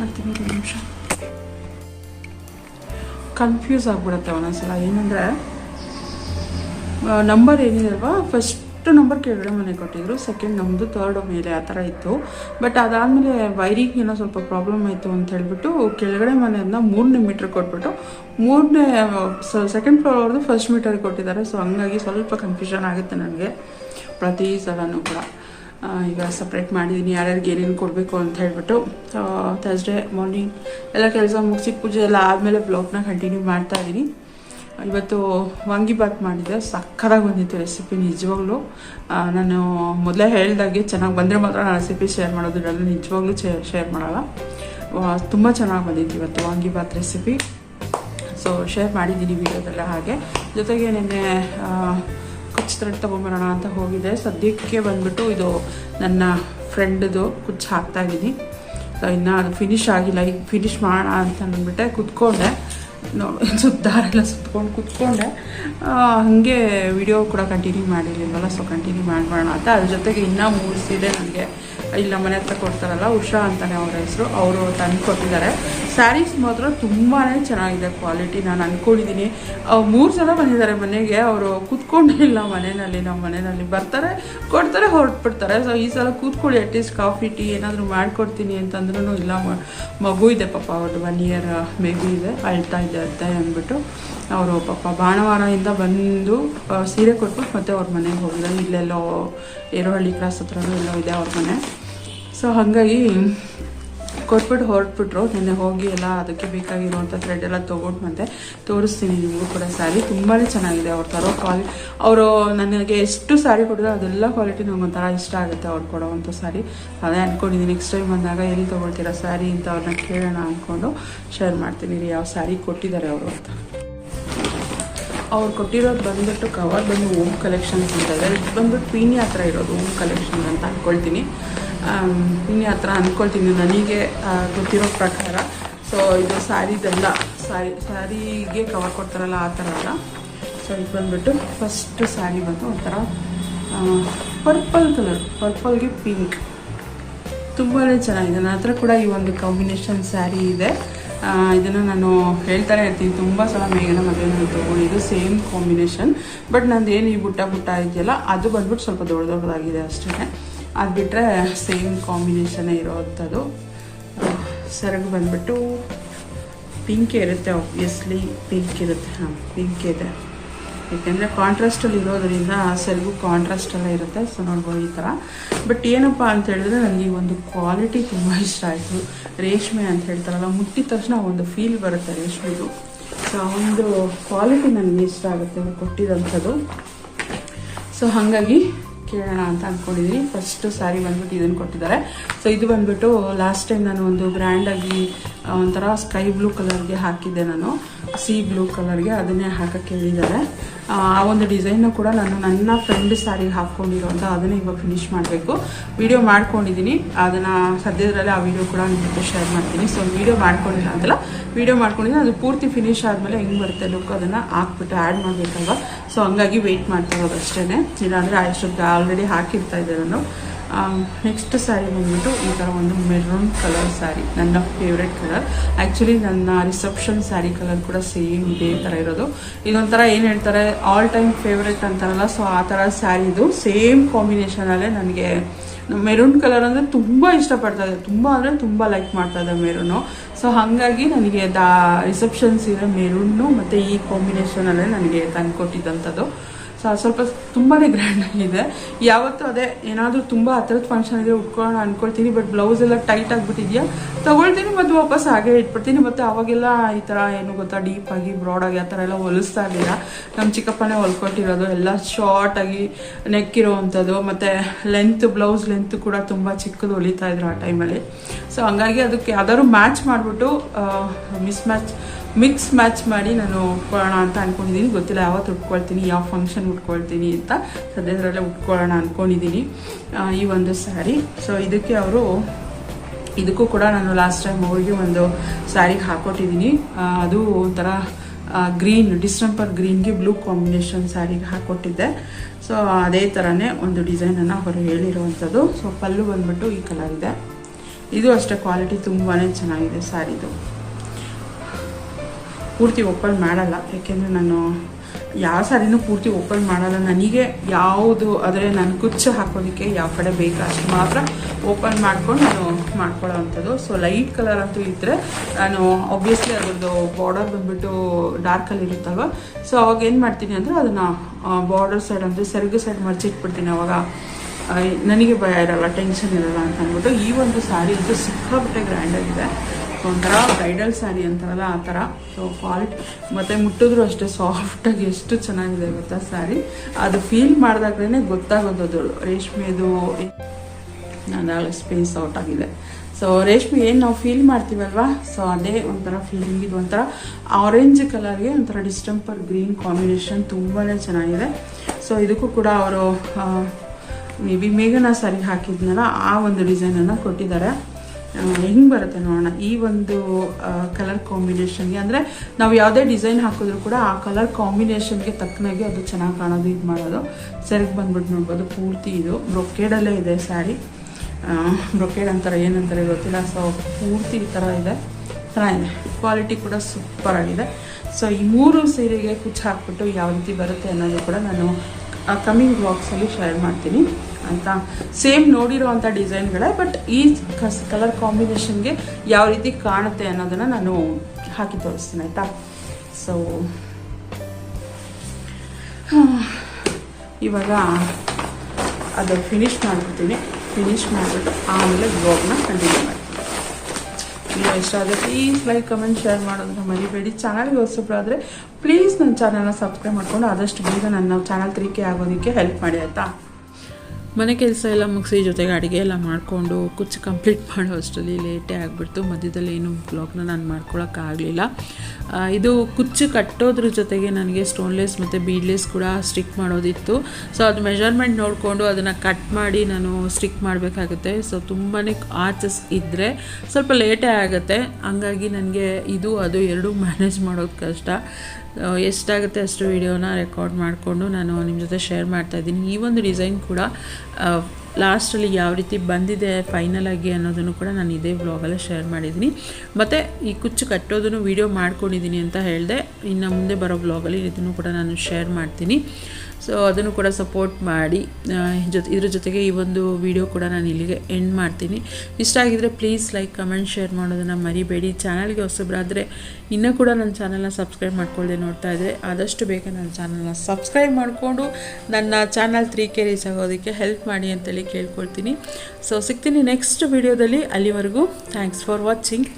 ಮಾಡ್ತೀನಿ ಒಂದು ನಿಮಿಷ. ಕನ್ಫ್ಯೂಸ್ ಆಗಿಬಿಡುತ್ತೆ ಒಂದೊಂದ್ಸಲ ಏನಂದರೆ ನಂಬರ್ ಏನಿದೆ ಅಲ್ವಾ ಫಸ್ಟ್ ನಂಬರ್ ಕೆಳಗಡೆ ಮನೆ ಕೊಟ್ಟಿದ್ರು ಸೆಕೆಂಡ್ ನಮ್ಮದು ತರ್ಡ್ ಮೇಲೆ ಆ ಥರ ಇತ್ತು. ಬಟ್ ಅದಾದಮೇಲೆ ವೈರಿಂಗ್ ಏನೋ ಸ್ವಲ್ಪ ಪ್ರಾಬ್ಲಮ್ ಆಯಿತು ಅಂತ ಹೇಳ್ಬಿಟ್ಟು ಕೆಳಗಡೆ ಮನೆಯನ್ನ ಮೂರನೇ ಮೀಟ್ರ್ ಕೊಟ್ಬಿಟ್ಟು, ಮೂರನೇ ಸೆಕೆಂಡ್ ಫ್ಲೋರ್ದು ಫಸ್ಟ್ ಮೀಟರ್ ಕೊಟ್ಟಿದ್ದಾರೆ. ಸೊ ಹಂಗಾಗಿ ಸ್ವಲ್ಪ ಕನ್ಫ್ಯೂಷನ್ ಆಗುತ್ತೆ ನನಗೆ ಪ್ರತಿ ಸಲನೂ ಕೂಡ. ಈಗ ಸಪ್ರೇಟ್ ಮಾಡಿದ್ದೀನಿ ಯಾರ್ಯಾರಿಗೆ ಏನೇನು ಕೊಡಬೇಕು ಅಂತ ಹೇಳ್ಬಿಟ್ಟು. ಥರ್ಸ್ಡೇ ಮಾರ್ನಿಂಗ್ ಎಲ್ಲ ಕೆಲಸ ಮುಗಿಸಿ ಪೂಜೆ ಎಲ್ಲ ಆದಮೇಲೆ ಬ್ಲಾಗ್ನ ಕಂಟಿನ್ಯೂ ಮಾಡ್ತಾ ಇದ್ದೀನಿ ಇವತ್ತು ವಾಂಗಿಬಾತ್ ಮಾಡಿದ್ದೆ ಸಕ್ಕತ್ತಾಗಿ ಬಂದಿತ್ತು ರೆಸಿಪಿ ನಿಜವಾಗ್ಲೂ. ನಾನು ಮೊದಲೇ ಹೇಳ್ದಾಗೆ ಚೆನ್ನಾಗಿ ಬಂದರೆ ಮಾತ್ರ ನಾನು ರೆಸಿಪಿ ಶೇರ್ ಮಾಡೋದು ಇರಲ್ಲ ನಿಜವಾಗ್ಲೂ ಶೇರ್ ಮಾಡಲ್ಲ. ತುಂಬ ಚೆನ್ನಾಗಿ ಬಂದಿತ್ತು ಇವತ್ತು ವಾಂಗಿಬಾತ್ ರೆಸಿಪಿ ಸೊ ಶೇರ್ ಮಾಡಿದ್ದೀನಿ ವಿಡಿಯೋದೆಲ್ಲ ಹಾಗೆ. ಜೊತೆಗೆ ನಿನ್ನೆ ಕುಚ್ಚು ಥ್ರೆಡ್ ತೊಗೊಂಬರೋಣ ಅಂತ ಹೋಗಿದ್ದೆ ಸದ್ಯಕ್ಕೆ ಬಂದ್ಬಿಟ್ಟು ಇದು ನನ್ನ ಫ್ರೆಂಡ್ದು ಕುಚ್ಚು ಹಾಕ್ತಾ ಇದ್ದೀನಿ ಸೊ ಇನ್ನು ಅದು ಫಿನಿಶ್ ಆಗಿಲ್ಲ. ಈಗ ಫಿನಿಶ್ ಮಾಡೋಣ ಅಂತ ಅಂದ್ಬಿಟ್ಟೆ ಕುತ್ಕೊಂಡೆ. ಸುತ್ತಾರೆಲ್ಲ ಸುತ್ಕೊಂಡು ಕುತ್ಕೊಂಡೆ. ಹಾಗೆ ವಿಡಿಯೋ ಕೂಡ ಕಂಟಿನ್ಯೂ ಮಾಡಿರಲಿಲ್ವಲ್ಲ ಸೊ ಕಂಟಿನ್ಯೂ ಮಾಡ್ಬೋಣ ಅಂತ. ಅದ್ರ ಜೊತೆಗೆ ಇನ್ನೂ ಮೂಡಿಸಿದೆ ನನಗೆ, ಇಲ್ಲಿ, ಮನೆ ಹತ್ರ ಕೊಡ್ತಾರಲ್ಲ, ಉಷಾ ಅಂತಲೇ ಅವರ ಹೆಸರು, ಅವರು ತಂದು ಕೊಟ್ಟಿದ್ದಾರೆ. ಸ್ಯಾರೀಸ್ ಮಾತ್ರ ತುಂಬಾ ಚೆನ್ನಾಗಿದೆ ಕ್ವಾಲಿಟಿ. ನಾನು ಅಂದ್ಕೊಂಡಿದ್ದೀನಿ ಮೂರು ಸಲ ಬಂದಿದ್ದಾರೆ ಮನೆಗೆ. ಅವರು ಕೂತ್ಕೊಂಡಿಲ್ಲ ಮನೆಯಲ್ಲಿ. ನಮ್ಮ ಮನೆಯಲ್ಲಿ ಬರ್ತಾರೆ, ಕೊಡ್ತಾರೆ, ಹೊರಟ್ಬಿಡ್ತಾರೆ. ಸೊ ಈ ಸಲ ಕೂತ್ಕೊಳ್ಳಿ ಅಟ್ಲೀಸ್ಟ್ ಕಾಫಿ ಟೀ ಏನಾದರೂ ಮಾಡಿಕೊಡ್ತೀನಿ ಅಂತಂದ್ರೂ ಇಲ್ಲ. ಮಗು ಇದೆ ಪಾಪ. ಅವ್ರದ್ದು ಒನ್ ಇಯರ್ ಮೇಬಿ ಇದೆ. ಅಳ್ತಾ ಇದೆ ಅತ್ತೆ ಅಂದ್ಬಿಟ್ಟು. ಅವರು ಪಾಪ ಭಾನುವಾರದಿಂದ ಬಂದು ಸೀರೆ ಕೊಟ್ಬಿಟ್ಟು ಮತ್ತೆ ಅವ್ರ ಮನೆಗೆ ಹೋಗಿದ್ದಾರೆ. ಇಲ್ಲೆಲ್ಲೋ ಏರೋಹಳ್ಳಿ ಕ್ರಾಸ್ ಹತ್ರನೂ ಎಲ್ಲೋ ಇದೆ ಅವ್ರ ಮನೆ. ಸೊ ಹಾಗಾಗಿ ಕೊಟ್ಬಿಟ್ಟು ಹೊರಟ್ಬಿಟ್ರು. ನಿನ್ನೆ ಹೋಗಿ ಎಲ್ಲ ಅದಕ್ಕೆ ಬೇಕಾಗಿರುವಂಥ ಥ್ರೆಡ್ ಎಲ್ಲ ತೊಗೊಂಡು ಮತ್ತೆ ತೋರಿಸ್ತೀನಿ ನಿಮಗೂ ಕೂಡ ಸ್ಯಾರಿ ತುಂಬಾ ಚೆನ್ನಾಗಿದೆ ಅವ್ರು ತರೋ ಕ್ವಾಲಿ ಅವರು ನನಗೆ ಎಷ್ಟು ಸ್ಯಾರಿ ಕೊಡಿದ್ರು ಅದೆಲ್ಲ ಕ್ವಾಲಿಟಿ ನಂಗೆ ಒಂಥರ ಇಷ್ಟ ಆಗುತ್ತೆ ಅವ್ರು ಕೊಡೋವಂಥ ಸ್ಯಾರಿ ಅದೇ ಅಂದ್ಕೊಂಡಿದ್ದೀನಿ ನೆಕ್ಸ್ಟ್ ಟೈಮ್ ಬಂದಾಗ ಎಲ್ಲಿ ತೊಗೊಳ್ತೀರಾ ಸ್ಯಾರಿ ಅಂತ ಅವ್ರನ್ನ ಕೇಳೋಣ ಅಂದ್ಕೊಂಡು ಶೇರ್ ಮಾಡ್ತೀನಿ ರೀ ಯಾವ ಸ್ಯಾರಿ ಕೊಟ್ಟಿದ್ದಾರೆ ಅವರು ಅಂತ. ಅವ್ರು ಕೊಟ್ಟಿರೋದು ಬಂದ್ಬಿಟ್ಟು ಕವರ್ ಬಂದು ಓಮ್ ಕಲೆಕ್ಷನ್ಸ್ ಅಂತ ಇದೆ. ಇದು ಬಂದ್ಬಿಟ್ಟು ಪೀನಿ ಹತ್ರ ಇರೋದು ಓಮ್ ಕಲೆಕ್ಷನ್ ಅಂತ ಅಂದ್ಕೊಳ್ತೀನಿ ಪೀನಿ ಹತ್ರ ಅಂದ್ಕೊಳ್ತೀನಿ ನನಗೆ ಗೊತ್ತಿರೋ ಪ್ರಕಾರ. ಸೊ ಇದು ಸ್ಯಾರಿದೆಲ್ಲ, ಸ್ಯಾರಿ, ಸ್ಯಾರಿಗೆ ಕವರ್ ಕೊಡ್ತಾರಲ್ಲ ಆ ಥರ ಅಲ್ಲ. ಸೊ ಇದು ಬಂದುಬಿಟ್ಟು ಫಸ್ಟ್ ಸ್ಯಾರಿ ಬಂದು ಒಂಥರ ಪರ್ಪಲ್ ಕಲರ್ ಪರ್ಪಲ್ಗೆ ಪಿಂಕ್ ತುಂಬಾ ಚೆನ್ನಾಗಿದೆ. ನನ್ನ ಹತ್ರ ಕೂಡ ಈ ಒಂದು ಕಾಂಬಿನೇಷನ್ ಸ್ಯಾರಿ ಇದೆ. ಇದನ್ನು ನಾನು ಹೇಳ್ತಾನೆ ಇರ್ತೀನಿ. ತುಂಬ ಸಲ ಮೇಘನ ಮದುವೆನಲ್ಲಿ ತೊಗೊಂಡಿದ್ದು ಸೇಮ್ ಕಾಂಬಿನೇಷನ್ ಬಟ್ ನಂದು ಏನು ಈ ಬುಟ್ಟ ಬುಟ್ಟ ಇದೆಯಲ್ಲ, ಅದು ಬಂದ್ಬಿಟ್ಟು ಸ್ವಲ್ಪ ದೊಡ್ಡ ದೊಡ್ಡದಾಗಿದೆ ಅಷ್ಟೇ ಅದು ಬಿಟ್ಟರೆ ಸೇಮ್ ಕಾಂಬಿನೇಷನೇ ಇರೋವಂಥದ್ದು ಸೆರಗು ಬಂದ್ಬಿಟ್ಟು ಪಿಂಕ್ ಇರುತ್ತೆ ಆಬ್ವಿಯಸ್ಲಿ ಪಿಂಕ್ ಇರುತ್ತೆ. ಹಾಂ ಪಿಂಕ್ ಇದೆ. ಯಾಕೆಂದರೆ ಕಾಂಟ್ರಾಸ್ಟಲ್ಲಿ ಇರೋದರಿಂದ ಕಾಂಟ್ರಾಸ್ಟ್ ಎಲ್ಲ ಇರುತ್ತೆ ಸೊ ನೋಡ್ಬೋದು ಈ ಥರ ಬಟ್ ಏನಪ್ಪ ಅಂತ ಹೇಳಿದ್ರೆ ನನಗೆ ಈ ಒಂದು ಕ್ವಾಲಿಟಿ ತುಂಬ ಇಷ್ಟ ಆಯಿತು. ರೇಷ್ಮೆ ಅಂತ ಹೇಳ್ತಾರಲ್ಲ, ಮುಟ್ಟಿದ ತಕ್ಷಣ ಒಂದು ಫೀಲ್ ಬರುತ್ತೆ ರೇಷ್ಮೆದು. ಸೊ ಆ ಒಂದು ಕ್ವಾಲಿಟಿ ನನಗೆ ಇಷ್ಟ ಆಗುತ್ತೆ ಅವ್ರು ಕೊಟ್ಟಿರೋಂಥದ್ದು. ಸೊ ಹಾಗಾಗಿ ಕೇಳೋಣ ಅಂತ ಅಂದ್ಕೊಂಡಿದ್ದೀನಿ ಫಸ್ಟು ಸ್ಯಾರಿ ಬಂದ್ಬಿಟ್ಟು ಇದನ್ನು ಕೊಟ್ಟಿದ್ದಾರೆ. ಸೊ ಇದು ಬಂದ್ಬಿಟ್ಟು ಲಾಸ್ಟ್ ಟೈಮ್ ನಾನು ಒಂದು ಗ್ರ್ಯಾಂಡಾಗಿ ಒಂಥರ ಸ್ಕೈ ಬ್ಲೂ ಕಲರ್ಗೆ ಹಾಕಿದ್ದೆ ನಾನು. ಸಿ ಬ್ಲೂ ಕಲರ್ಗೆ ಅದನ್ನೇ ಹಾಕಕ್ಕೆ ಹೇಳಿದ್ದಾರೆ. ಆ ಒಂದು ಡಿಸೈನು ಕೂಡ ನಾನು ನನ್ನ ಫ್ರೆಂಡ್ ಸ್ಯಾರಿಗೆ ಹಾಕ್ಕೊಂಡಿರೋಂಥ ಅದನ್ನೇ ಇವಾಗ ಫಿನಿಶ್ ಮಾಡಬೇಕು. ವಿಡಿಯೋ ಮಾಡ್ಕೊಂಡಿದ್ದೀನಿ. ಅದನ್ನು ಸದ್ಯದಲ್ಲೇ ಆ ವಿಡಿಯೋ ಕೂಡ ನಿಮ್ಮ ಶೇರ್ ಮಾಡ್ತೀನಿ. ಸೊ ವಿಡಿಯೋ ಮಾಡ್ಕೊಂಡಿಲ್ಲ ಅಂತಲ್ಲ ವಿಡಿಯೋ ಮಾಡ್ಕೊಂಡಿದ್ದೀನಿ ಅದು ಪೂರ್ತಿ ಫಿನಿಶ್ ಆದಮೇಲೆ ಹೆಂಗೆ ಬರುತ್ತೆ ಲುಕ್ ಅದನ್ನು ಹಾಕ್ಬಿಟ್ಟು ಆ್ಯಡ್ ಮಾಡಬೇಕಲ್ವ? ಸೊ ಹಂಗಾಗಿ ವೆಯ್ಟ್ ಮಾಡ್ತಾ ಇರೋದು ಅಷ್ಟೇ ಇಲ್ಲಾಂದರೆ ಆಯುಷ್ ಆಲ್ರೆಡಿ ಹಾಕಿರ್ತಾ ಇದ್ದೆ ನಾನು ನೆಕ್ಸ್ಟ್ ಸ್ಯಾರಿ ಬಂದ್ಬಿಟ್ಟು ಈ ಥರ ಒಂದು ಮೆರೂನ್ ಕಲರ್ ಸ್ಯಾರಿ ನನ್ನ ಫೇವ್ರೆಟ್ ಕಲರ್ ಆ್ಯಕ್ಚುಲಿ ನನ್ನ ರಿಸೆಪ್ಷನ್ ಸ್ಯಾರಿ ಕಲರ್ ಕೂಡ ಸೇಮ್ ಇದೇ ಥರ ಇರೋದು. ಇದೊಂಥರ ಏನು ಹೇಳ್ತಾರೆ ಆಲ್ ಟೈಮ್ ಫೇವ್ರೆಟ್ ಅಂತಾರಲ್ಲ ಸೊ ಆ ಥರ ಸ್ಯಾರಿ ಇದು. ಸೇಮ್ ಕಾಂಬಿನೇಷನಲ್ಲೇ ನನಗೆ ಮೆರೂನ್ ಕಲರ್ ಅಂದರೆ ತುಂಬ ಇಷ್ಟಪಡ್ತಾ ಇದೆ ತುಂಬ ಅಂದರೆ ತುಂಬ ಲೈಕ್ ಮಾಡ್ತಾ ಇದೆ ಮೆರೂನು ಸೊ ಹಾಗಾಗಿ ನನಗೆ ದಾ ರಿಸೆಪ್ಷನ್ ಸೀರೆ ಮೆರೂನು ಮತ್ತು ಈ ಕಾಂಬಿನೇಷನಲ್ಲೇ ನನಗೆ ತಂದು ಕೊಟ್ಟಿದ್ದಂಥದ್ದು ಸೊ ಸ್ವಲ್ಪ ತುಂಬಾ ಗ್ರ್ಯಾಂಡ್ ಆಗಿದೆ ಯಾವತ್ತೂ ಅದೇ ಏನಾದರೂ ತುಂಬ ಹತ್ರದ ಫಂಕ್ಷನ್ ಇದೆ ಉಟ್ಕೊಳ್ಳೋಣ ಅನ್ಕೊಳ್ತೀನಿ ಬಟ್ ಬ್ಲೌಸ್ ಎಲ್ಲ ಟೈಟ್ ಆಗಿಬಿಟ್ಟಿದ್ಯಾ? ತಗೊಳ್ತೀನಿ ಮತ್ತು ವಾಪಸ್ ಹಾಗೆ ಇಟ್ಬಿಡ್ತೀನಿ, ಮತ್ತು ಅವಾಗೆಲ್ಲ ಈ ಥರ ಏನು ಗೊತ್ತಾ ಡೀಪ್ ಆಗಿ ಬ್ರಾಡ್ ಆಗಿ ಆ ಥರ ಎಲ್ಲ ಹೊಲಿಸ್ತಾ ಇರಲಿಲ್ಲ. ನಮ್ಮ ಚಿಕ್ಕಪ್ಪನೇ ಹೊಲ್ಕೊಟ್ಟಿರೋದು, ಎಲ್ಲ ಶಾರ್ಟಾಗಿ ನೆಕ್ ಇರೋವಂಥದ್ದು ಮತ್ತು ಲೆಂತ್ ಬ್ಲೌಸ್ ಲೆಂತ್ ಕೂಡ ತುಂಬ ಚಿಕ್ಕದು ಹೊಲಿತಾ ಇದ್ರು ಆ ಟೈಮಲ್ಲಿ ಸೊ ಹಂಗಾಗಿ ಅದಕ್ಕೆ ಯಾವ್ದಾದ್ರು ಮ್ಯಾಚ್ ಮಾಡಿಬಿಟ್ಟು ಮಿಸ್ ಮ್ಯಾಚ್ ಮಿಕ್ಸ್ ಮ್ಯಾಚ್ ಮಾಡಿ ನಾನು ಉಟ್ಕೊಳ್ಳೋಣ ಅಂತ ಅಂದ್ಕೊಂಡಿದ್ದೀನಿ ಗೊತ್ತಿಲ್ಲ, ಯಾವತ್ತು ಉಟ್ಕೊಳ್ತೀನಿ, ಯಾವ ಫಂಕ್ಷನ್ ಉಟ್ಕೊಳ್ತೀನಿ ಅಂತ. ಸದ್ಯದರಲ್ಲೇ ಉಟ್ಕೊಳ್ಳೋಣ ಅಂದ್ಕೊಂಡಿದ್ದೀನಿ ಈ ಒಂದು ಸ್ಯಾರಿ ಸೊ ಇದಕ್ಕೆ ಅವರು ಇದಕ್ಕೂ ಕೂಡ ನಾನು ಲಾಸ್ಟ್ ಟೈಮ್ ಹೋಗಿ ಒಂದು ಸ್ಯಾರಿಗೆ ಹಾಕೊಟ್ಟಿದ್ದೀನಿ ಆ, ಅದು ಒಂಥರ ಗ್ರೀನ್ ಡಿಸ್ಟೆಂಪರ್ ಗ್ರೀನ್ಗೆ ಬ್ಲೂ ಕಾಂಬಿನೇಷನ್ ಸ್ಯಾರಿಗೆ ಹಾಕ್ಕೊಟ್ಟಿದ್ದೆ ಸೊ ಅದೇ ಥರನೇ ಒಂದು ಡಿಸೈನನ್ನು ಅವರು ಹೇಳಿರುವಂಥದ್ದು. ಸೊ ಪಲ್ಲು ಬಂದ್ಬಿಟ್ಟು ಈ ಕಲರ್ ಇದೆ. ಇದು ಅಷ್ಟೇ ಕ್ವಾಲಿಟಿ ತುಂಬಾ ಚೆನ್ನಾಗಿದೆ ಸ್ಯಾರಿದು ಪೂರ್ತಿ ಓಪನ್ ಮಾಡಲ್ಲ ಯಾಕೆಂದರೆ ನಾನು ಯಾವ ಸ್ಯಾರಿನೂ ಪೂರ್ತಿ ಓಪನ್ ಮಾಡಲ್ಲ. ನನಗೆ ಯಾವುದು ಆದರೆ ನಾನು ಕುಚ್ಚು ಹಾಕೋದಕ್ಕೆ ಯಾವ ಕಡೆ ಬೇಕು ಅಷ್ಟು ಮಾತ್ರ ಓಪನ್ ಮಾಡ್ಕೊಂಡು ನಾನು ಮಾಡ್ಕೊಳ್ಳೋ ಅಂಥದ್ದು. ಸೊ ಲೈಟ್ ಕಲರ್ ಅಂತೂ ಇದ್ದರೆ ನಾನು ಆಬ್ವಿಯಸ್ಲಿ ಅದರದ್ದು ಬಾರ್ಡರ್ ಬಂದುಬಿಟ್ಟು ಡಾರ್ಕಲ್ಲಿ ಇರುತ್ತಲ್ವ? ಸೊ ಅವಾಗ ಏನು ಮಾಡ್ತೀನಿ ಅಂದರೆ ಅದನ್ನು ಬಾರ್ಡರ್ ಸೈಡ್ ಅಂದರೆ ಸೆರಗು ಸೈಡ್ ಮರ್ಚಿಟ್ಬಿಡ್ತೀನಿ ಅವಾಗ. ನನಗೆ ಭಯ ಇರಲ್ಲ ಟೆನ್ಷನ್ ಇರಲ್ಲ ಅಂತ ಅಂದ್ಬಿಟ್ಟು ಈ ಒಂದು ಸ್ಯಾರಿ ಅಂತೂ ಸಿಕ್ಕಾಪಟ್ಟೆ ಗ್ರ್ಯಾಂಡಾಗಿದೆ ಒಂಥರ ಬ್ರೈಡಲ್ ಸ್ಯಾರಿ ಅಂತಾರಲ್ಲ ಆ ಥರ. ಸೊ ಫಾಲ್ಟ್ ಮತ್ತು ಮುಟ್ಟಿದ್ರು ಅಷ್ಟೇ ಸಾಫ್ಟಾಗಿ ಎಷ್ಟು ಚೆನ್ನಾಗಿದೆ ಗೊತ್ತಾ ಸ್ಯಾರಿ ಅದು ಫೀಲ್ ಮಾಡಿದಾಗ್ಲೇ ಗೊತ್ತಾಗೋದು ಅದು. ರೇಷ್ಮೆದು ನಾನು ಸ್ಪೇಸ್ ಔಟ್ ಆಗಿದೆ. ಸೊ ರೇಷ್ಮೆ ಏನು ನಾವು ಫೀಲ್ ಮಾಡ್ತೀವಲ್ವಾ? ಸೊ ಅದೇ ಒಂಥರ ಫೀಲಿಂಗ್ ಇದು ಒಂಥರ ಆರೆಂಜ್ ಕಲರ್ಗೆ ಒಂಥರ ಡಿಸ್ಟೆಂಪರ್ ಗ್ರೀನ್ ಕಾಂಬಿನೇಷನ್ ತುಂಬಾ ಚೆನ್ನಾಗಿದೆ. ಸೊ ಇದಕ್ಕೂ ಕೂಡ ಅವರು ಮೇ ಬಿ ಮೇಘನ ಸಾರಿ ಹಾಕಿದ್ನಲ್ಲ, ಆ ಒಂದು ಡಿಸೈನನ್ನು ಕೊಟ್ಟಿದ್ದಾರೆ. ಹೆಂಗೆ ಬರುತ್ತೆ ನೋಡೋಣ. ಈ ಒಂದು ಕಲರ್ ಕಾಂಬಿನೇಷನ್ಗೆ ಅಂದರೆ ನಾವು ಯಾವುದೇ ಡಿಸೈನ್ ಹಾಕಿದ್ರು ಕೂಡ ಆ ಕಲರ್ ಕಾಂಬಿನೇಷನ್ಗೆ ತಕ್ಕನಾಗಿ ಅದು ಚೆನ್ನಾಗಿ ಕಾಣೋದು, ಇದು ಮಾಡೋದು. ಸರಿಗೆ ಬಂದ್ಬಿಟ್ಟು ನೋಡ್ಬೋದು, ಪೂರ್ತಿ ಇದು. ಬ್ರೊಕೇಡಲ್ಲೇ ಇದೆ ಸ್ಯಾರಿ ಬ್ರೊಕೇಡ್ ಅಂತಾರೆ, ಏನಂತಾರೆ ಗೊತ್ತಿಲ್ಲ. ಸೊ ಪೂರ್ತಿ ಈ ಥರ ಇದೆ. ಚೆನ್ನಾಗಿದೆ. ಕ್ವಾಲಿಟಿ ಕೂಡ ಸೂಪರ್ ಆಗಿದೆ. ಸೊ ಈ ಮೂರು ಸೀರೆಗೆ ಕುಚ್ಚು ಹಾಕ್ಬಿಟ್ಟು ಯಾವ ರೀತಿ ಬರುತ್ತೆ ಅನ್ನೋದು ಕೂಡ ನಾನು ಕಮ್ಮಿಂಗ್ ಬ್ಲಾಗ್ಸಲ್ಲಿ ಶೇರ್ ಮಾಡ್ತೀನಿ. ಅಂತ. ಸೇಮ್ ನೋಡಿರೋ ಡಿಸೈನ್ಗಳೇ ಬಟ್ ಈ ಕಸ್ ಕಲರ್ ಕಾಂಬಿನೇಷನ್ಗೆ ಯಾವ ರೀತಿ ಕಾಣುತ್ತೆ ಅನ್ನೋದನ್ನು ನಾನು ಹಾಕಿ ತೋರಿಸ್ತೀನಿ, ಆಯಿತಾ? ಸೊ ಇವಾಗ ಅದು ಫಿನಿಶ್ ಮಾಡ್ಬಿಡ್ತೀನಿ. ಫಿನಿಶ್ ಮಾಡಿಬಿಟ್ಟು ಆಮೇಲೆ ಬ್ಲಾಗ್ನ ಕಂಟಿನ್ಯೂ ಮಾಡ್ತೀನಿ. ನೀವು ಇಷ್ಟ ಆದರೆ ಪ್ಲೀಸ್ ಲೈಕ್ ಕಮೆಂಟ್ ಶೇರ್ ಮಾಡೋದನ್ನ ಮರಿಬೇಡಿ. ಚಾನಲ್ಗೆ ಹೊಸಬ್ರಾದರೆ ಪ್ಲೀಸ್ ನನ್ನ ಚಾನಲ್ನ ಸಬ್ಸ್ಕ್ರೈಬ್ ಮಾಡ್ಕೊಂಡು ಆದಷ್ಟು ಬೇಗ ನನ್ನ ಚಾನಲ್ ತರಿಕೆ ಆಗೋದಕ್ಕೆ ಹೆಲ್ಪ್ ಮಾಡಿ, ಆಯಿತಾ? ಮನೆ ಕೆಲಸ ಎಲ್ಲ ಮುಗಿಸಿ ಜೊತೆಗೆ ಅಡುಗೆ ಎಲ್ಲ ಮಾಡಿಕೊಂಡು ಕುಚ್ಚು ಕಂಪ್ಲೀಟ್ ಮಾಡೋ ಅಷ್ಟರಲ್ಲಿ ಲೇಟೇ ಆಗಿಬಿಡ್ತು. ಮಧ್ಯದಲ್ಲಿ ಏನು ಬ್ಲಾಗ್ನ ನಾನು ಮಾಡ್ಕೊಳೋಕ್ಕಾಗಲಿಲ್ಲ ಇದು ಕುಚ್ಚು ಕಟ್ಟೋದ್ರ ಜೊತೆಗೆ ನನಗೆ ಸ್ಟೋನ್ಲೆಸ್ ಮತ್ತು ಬೀಡ್ಲೆಸ್ ಕೂಡ ಸ್ಟಿಕ್ ಮಾಡೋದಿತ್ತು. ಸೊ ಅದು ಮೆಷರ್ಮೆಂಟ್ ನೋಡಿಕೊಂಡು ಅದನ್ನು ಕಟ್ ಮಾಡಿ ನಾನು ಸ್ಟಿಕ್ ಮಾಡಬೇಕಾಗುತ್ತೆ. ಸೊ ತುಂಬಾ ಆಚಸ್ ಇದ್ದರೆ ಸ್ವಲ್ಪ ಲೇಟೇ ಆಗುತ್ತೆ. ಹಂಗಾಗಿ ನನಗೆ ಇದು, ಅದು ಎರಡೂ ಮ್ಯಾನೇಜ್ ಮಾಡೋದು ಕಷ್ಟ. ಎಷ್ಟಾಗುತ್ತೆ ಅಷ್ಟು ವೀಡಿಯೋನ ರೆಕಾರ್ಡ್ ಮಾಡಿಕೊಂಡು ನಾನು ನಿಮ್ಮ ಜೊತೆ ಶೇರ್ ಮಾಡ್ತಾಯಿದ್ದೀನಿ ಈ ಒಂದು ಡಿಸೈನ್ ಕೂಡ ಲಾಸ್ಟಲ್ಲಿ ಯಾವ ರೀತಿ ಬಂದಿದೆ ಫೈನಲ್ ಆಗಿ ಅನ್ನೋದನ್ನು ಕೂಡ ನಾನು ಇದೇ ಬ್ಲಾಗಲ್ಲೇ ಶೇರ್ ಮಾಡಿದ್ದೀನಿ. ಮತ್ತು ಈ ಕುಚ್ಚು ಕಟ್ಟೋದನ್ನು ವೀಡಿಯೋ ಮಾಡ್ಕೊಂಡಿದ್ದೀನಿ ಅಂತ ಹೇಳಿದೆ, ಇನ್ನು ಮುಂದೆ ಬರೋ ಬ್ಲಾಗಲ್ಲಿ ಇದನ್ನು ಕೂಡ ನಾನು ಶೇರ್ ಮಾಡ್ತೀನಿ. ಸೊ ಅದನ್ನು ಕೂಡ ಸಪೋರ್ಟ್ ಮಾಡಿ ಜೊತೆ, ಇದ್ರ ಜೊತೆಗೆ ಈ ಒಂದು ವಿಡಿಯೋ ಕೂಡ ನಾನು ಇಲ್ಲಿಗೆ ಎಂಡ್ ಮಾಡ್ತೀನಿ. ಇಷ್ಟ ಆಗಿದ್ರೆ ಪ್ಲೀಸ್ ಲೈಕ್ ಕಮೆಂಟ್ ಶೇರ್ ಮಾಡೋದನ್ನು ಮರಿಬೇಡಿ. ಚಾನಲ್ಗೆ ಹೊಸಬ್ರಾದರೆ ಇನ್ನೂ ಕೂಡ ನನ್ನ ಚಾನಲ್ನ ಸಬ್ಸ್ಕ್ರೈಬ್ ಮಾಡ್ಕೊಳ್ಳದೆ ನೋಡ್ತಾ ಇದ್ದರೆ ಆದಷ್ಟು ಬೇಗ ನನ್ನ ಚಾನಲ್ನ ಸಬ್ಸ್ಕ್ರೈಬ್ ಮಾಡಿಕೊಂಡು ನನ್ನ ಚಾನಲ್ ತ್ರೀ ಕೆ ರೀಚ್ ಆಗೋದಕ್ಕೆ ಹೆಲ್ಪ್ ಮಾಡಿ ಅಂತೇಳಿ ಕೇಳ್ಕೊಳ್ತೀನಿ. ಸೊ ಸಿಗ್ತೀನಿ ನೆಕ್ಸ್ಟ್ ವಿಡಿಯೋದಲ್ಲಿ ಅಲ್ಲಿವರೆಗೂ ಥ್ಯಾಂಕ್ಸ್ ಫಾರ್ ವಾಚಿಂಗ್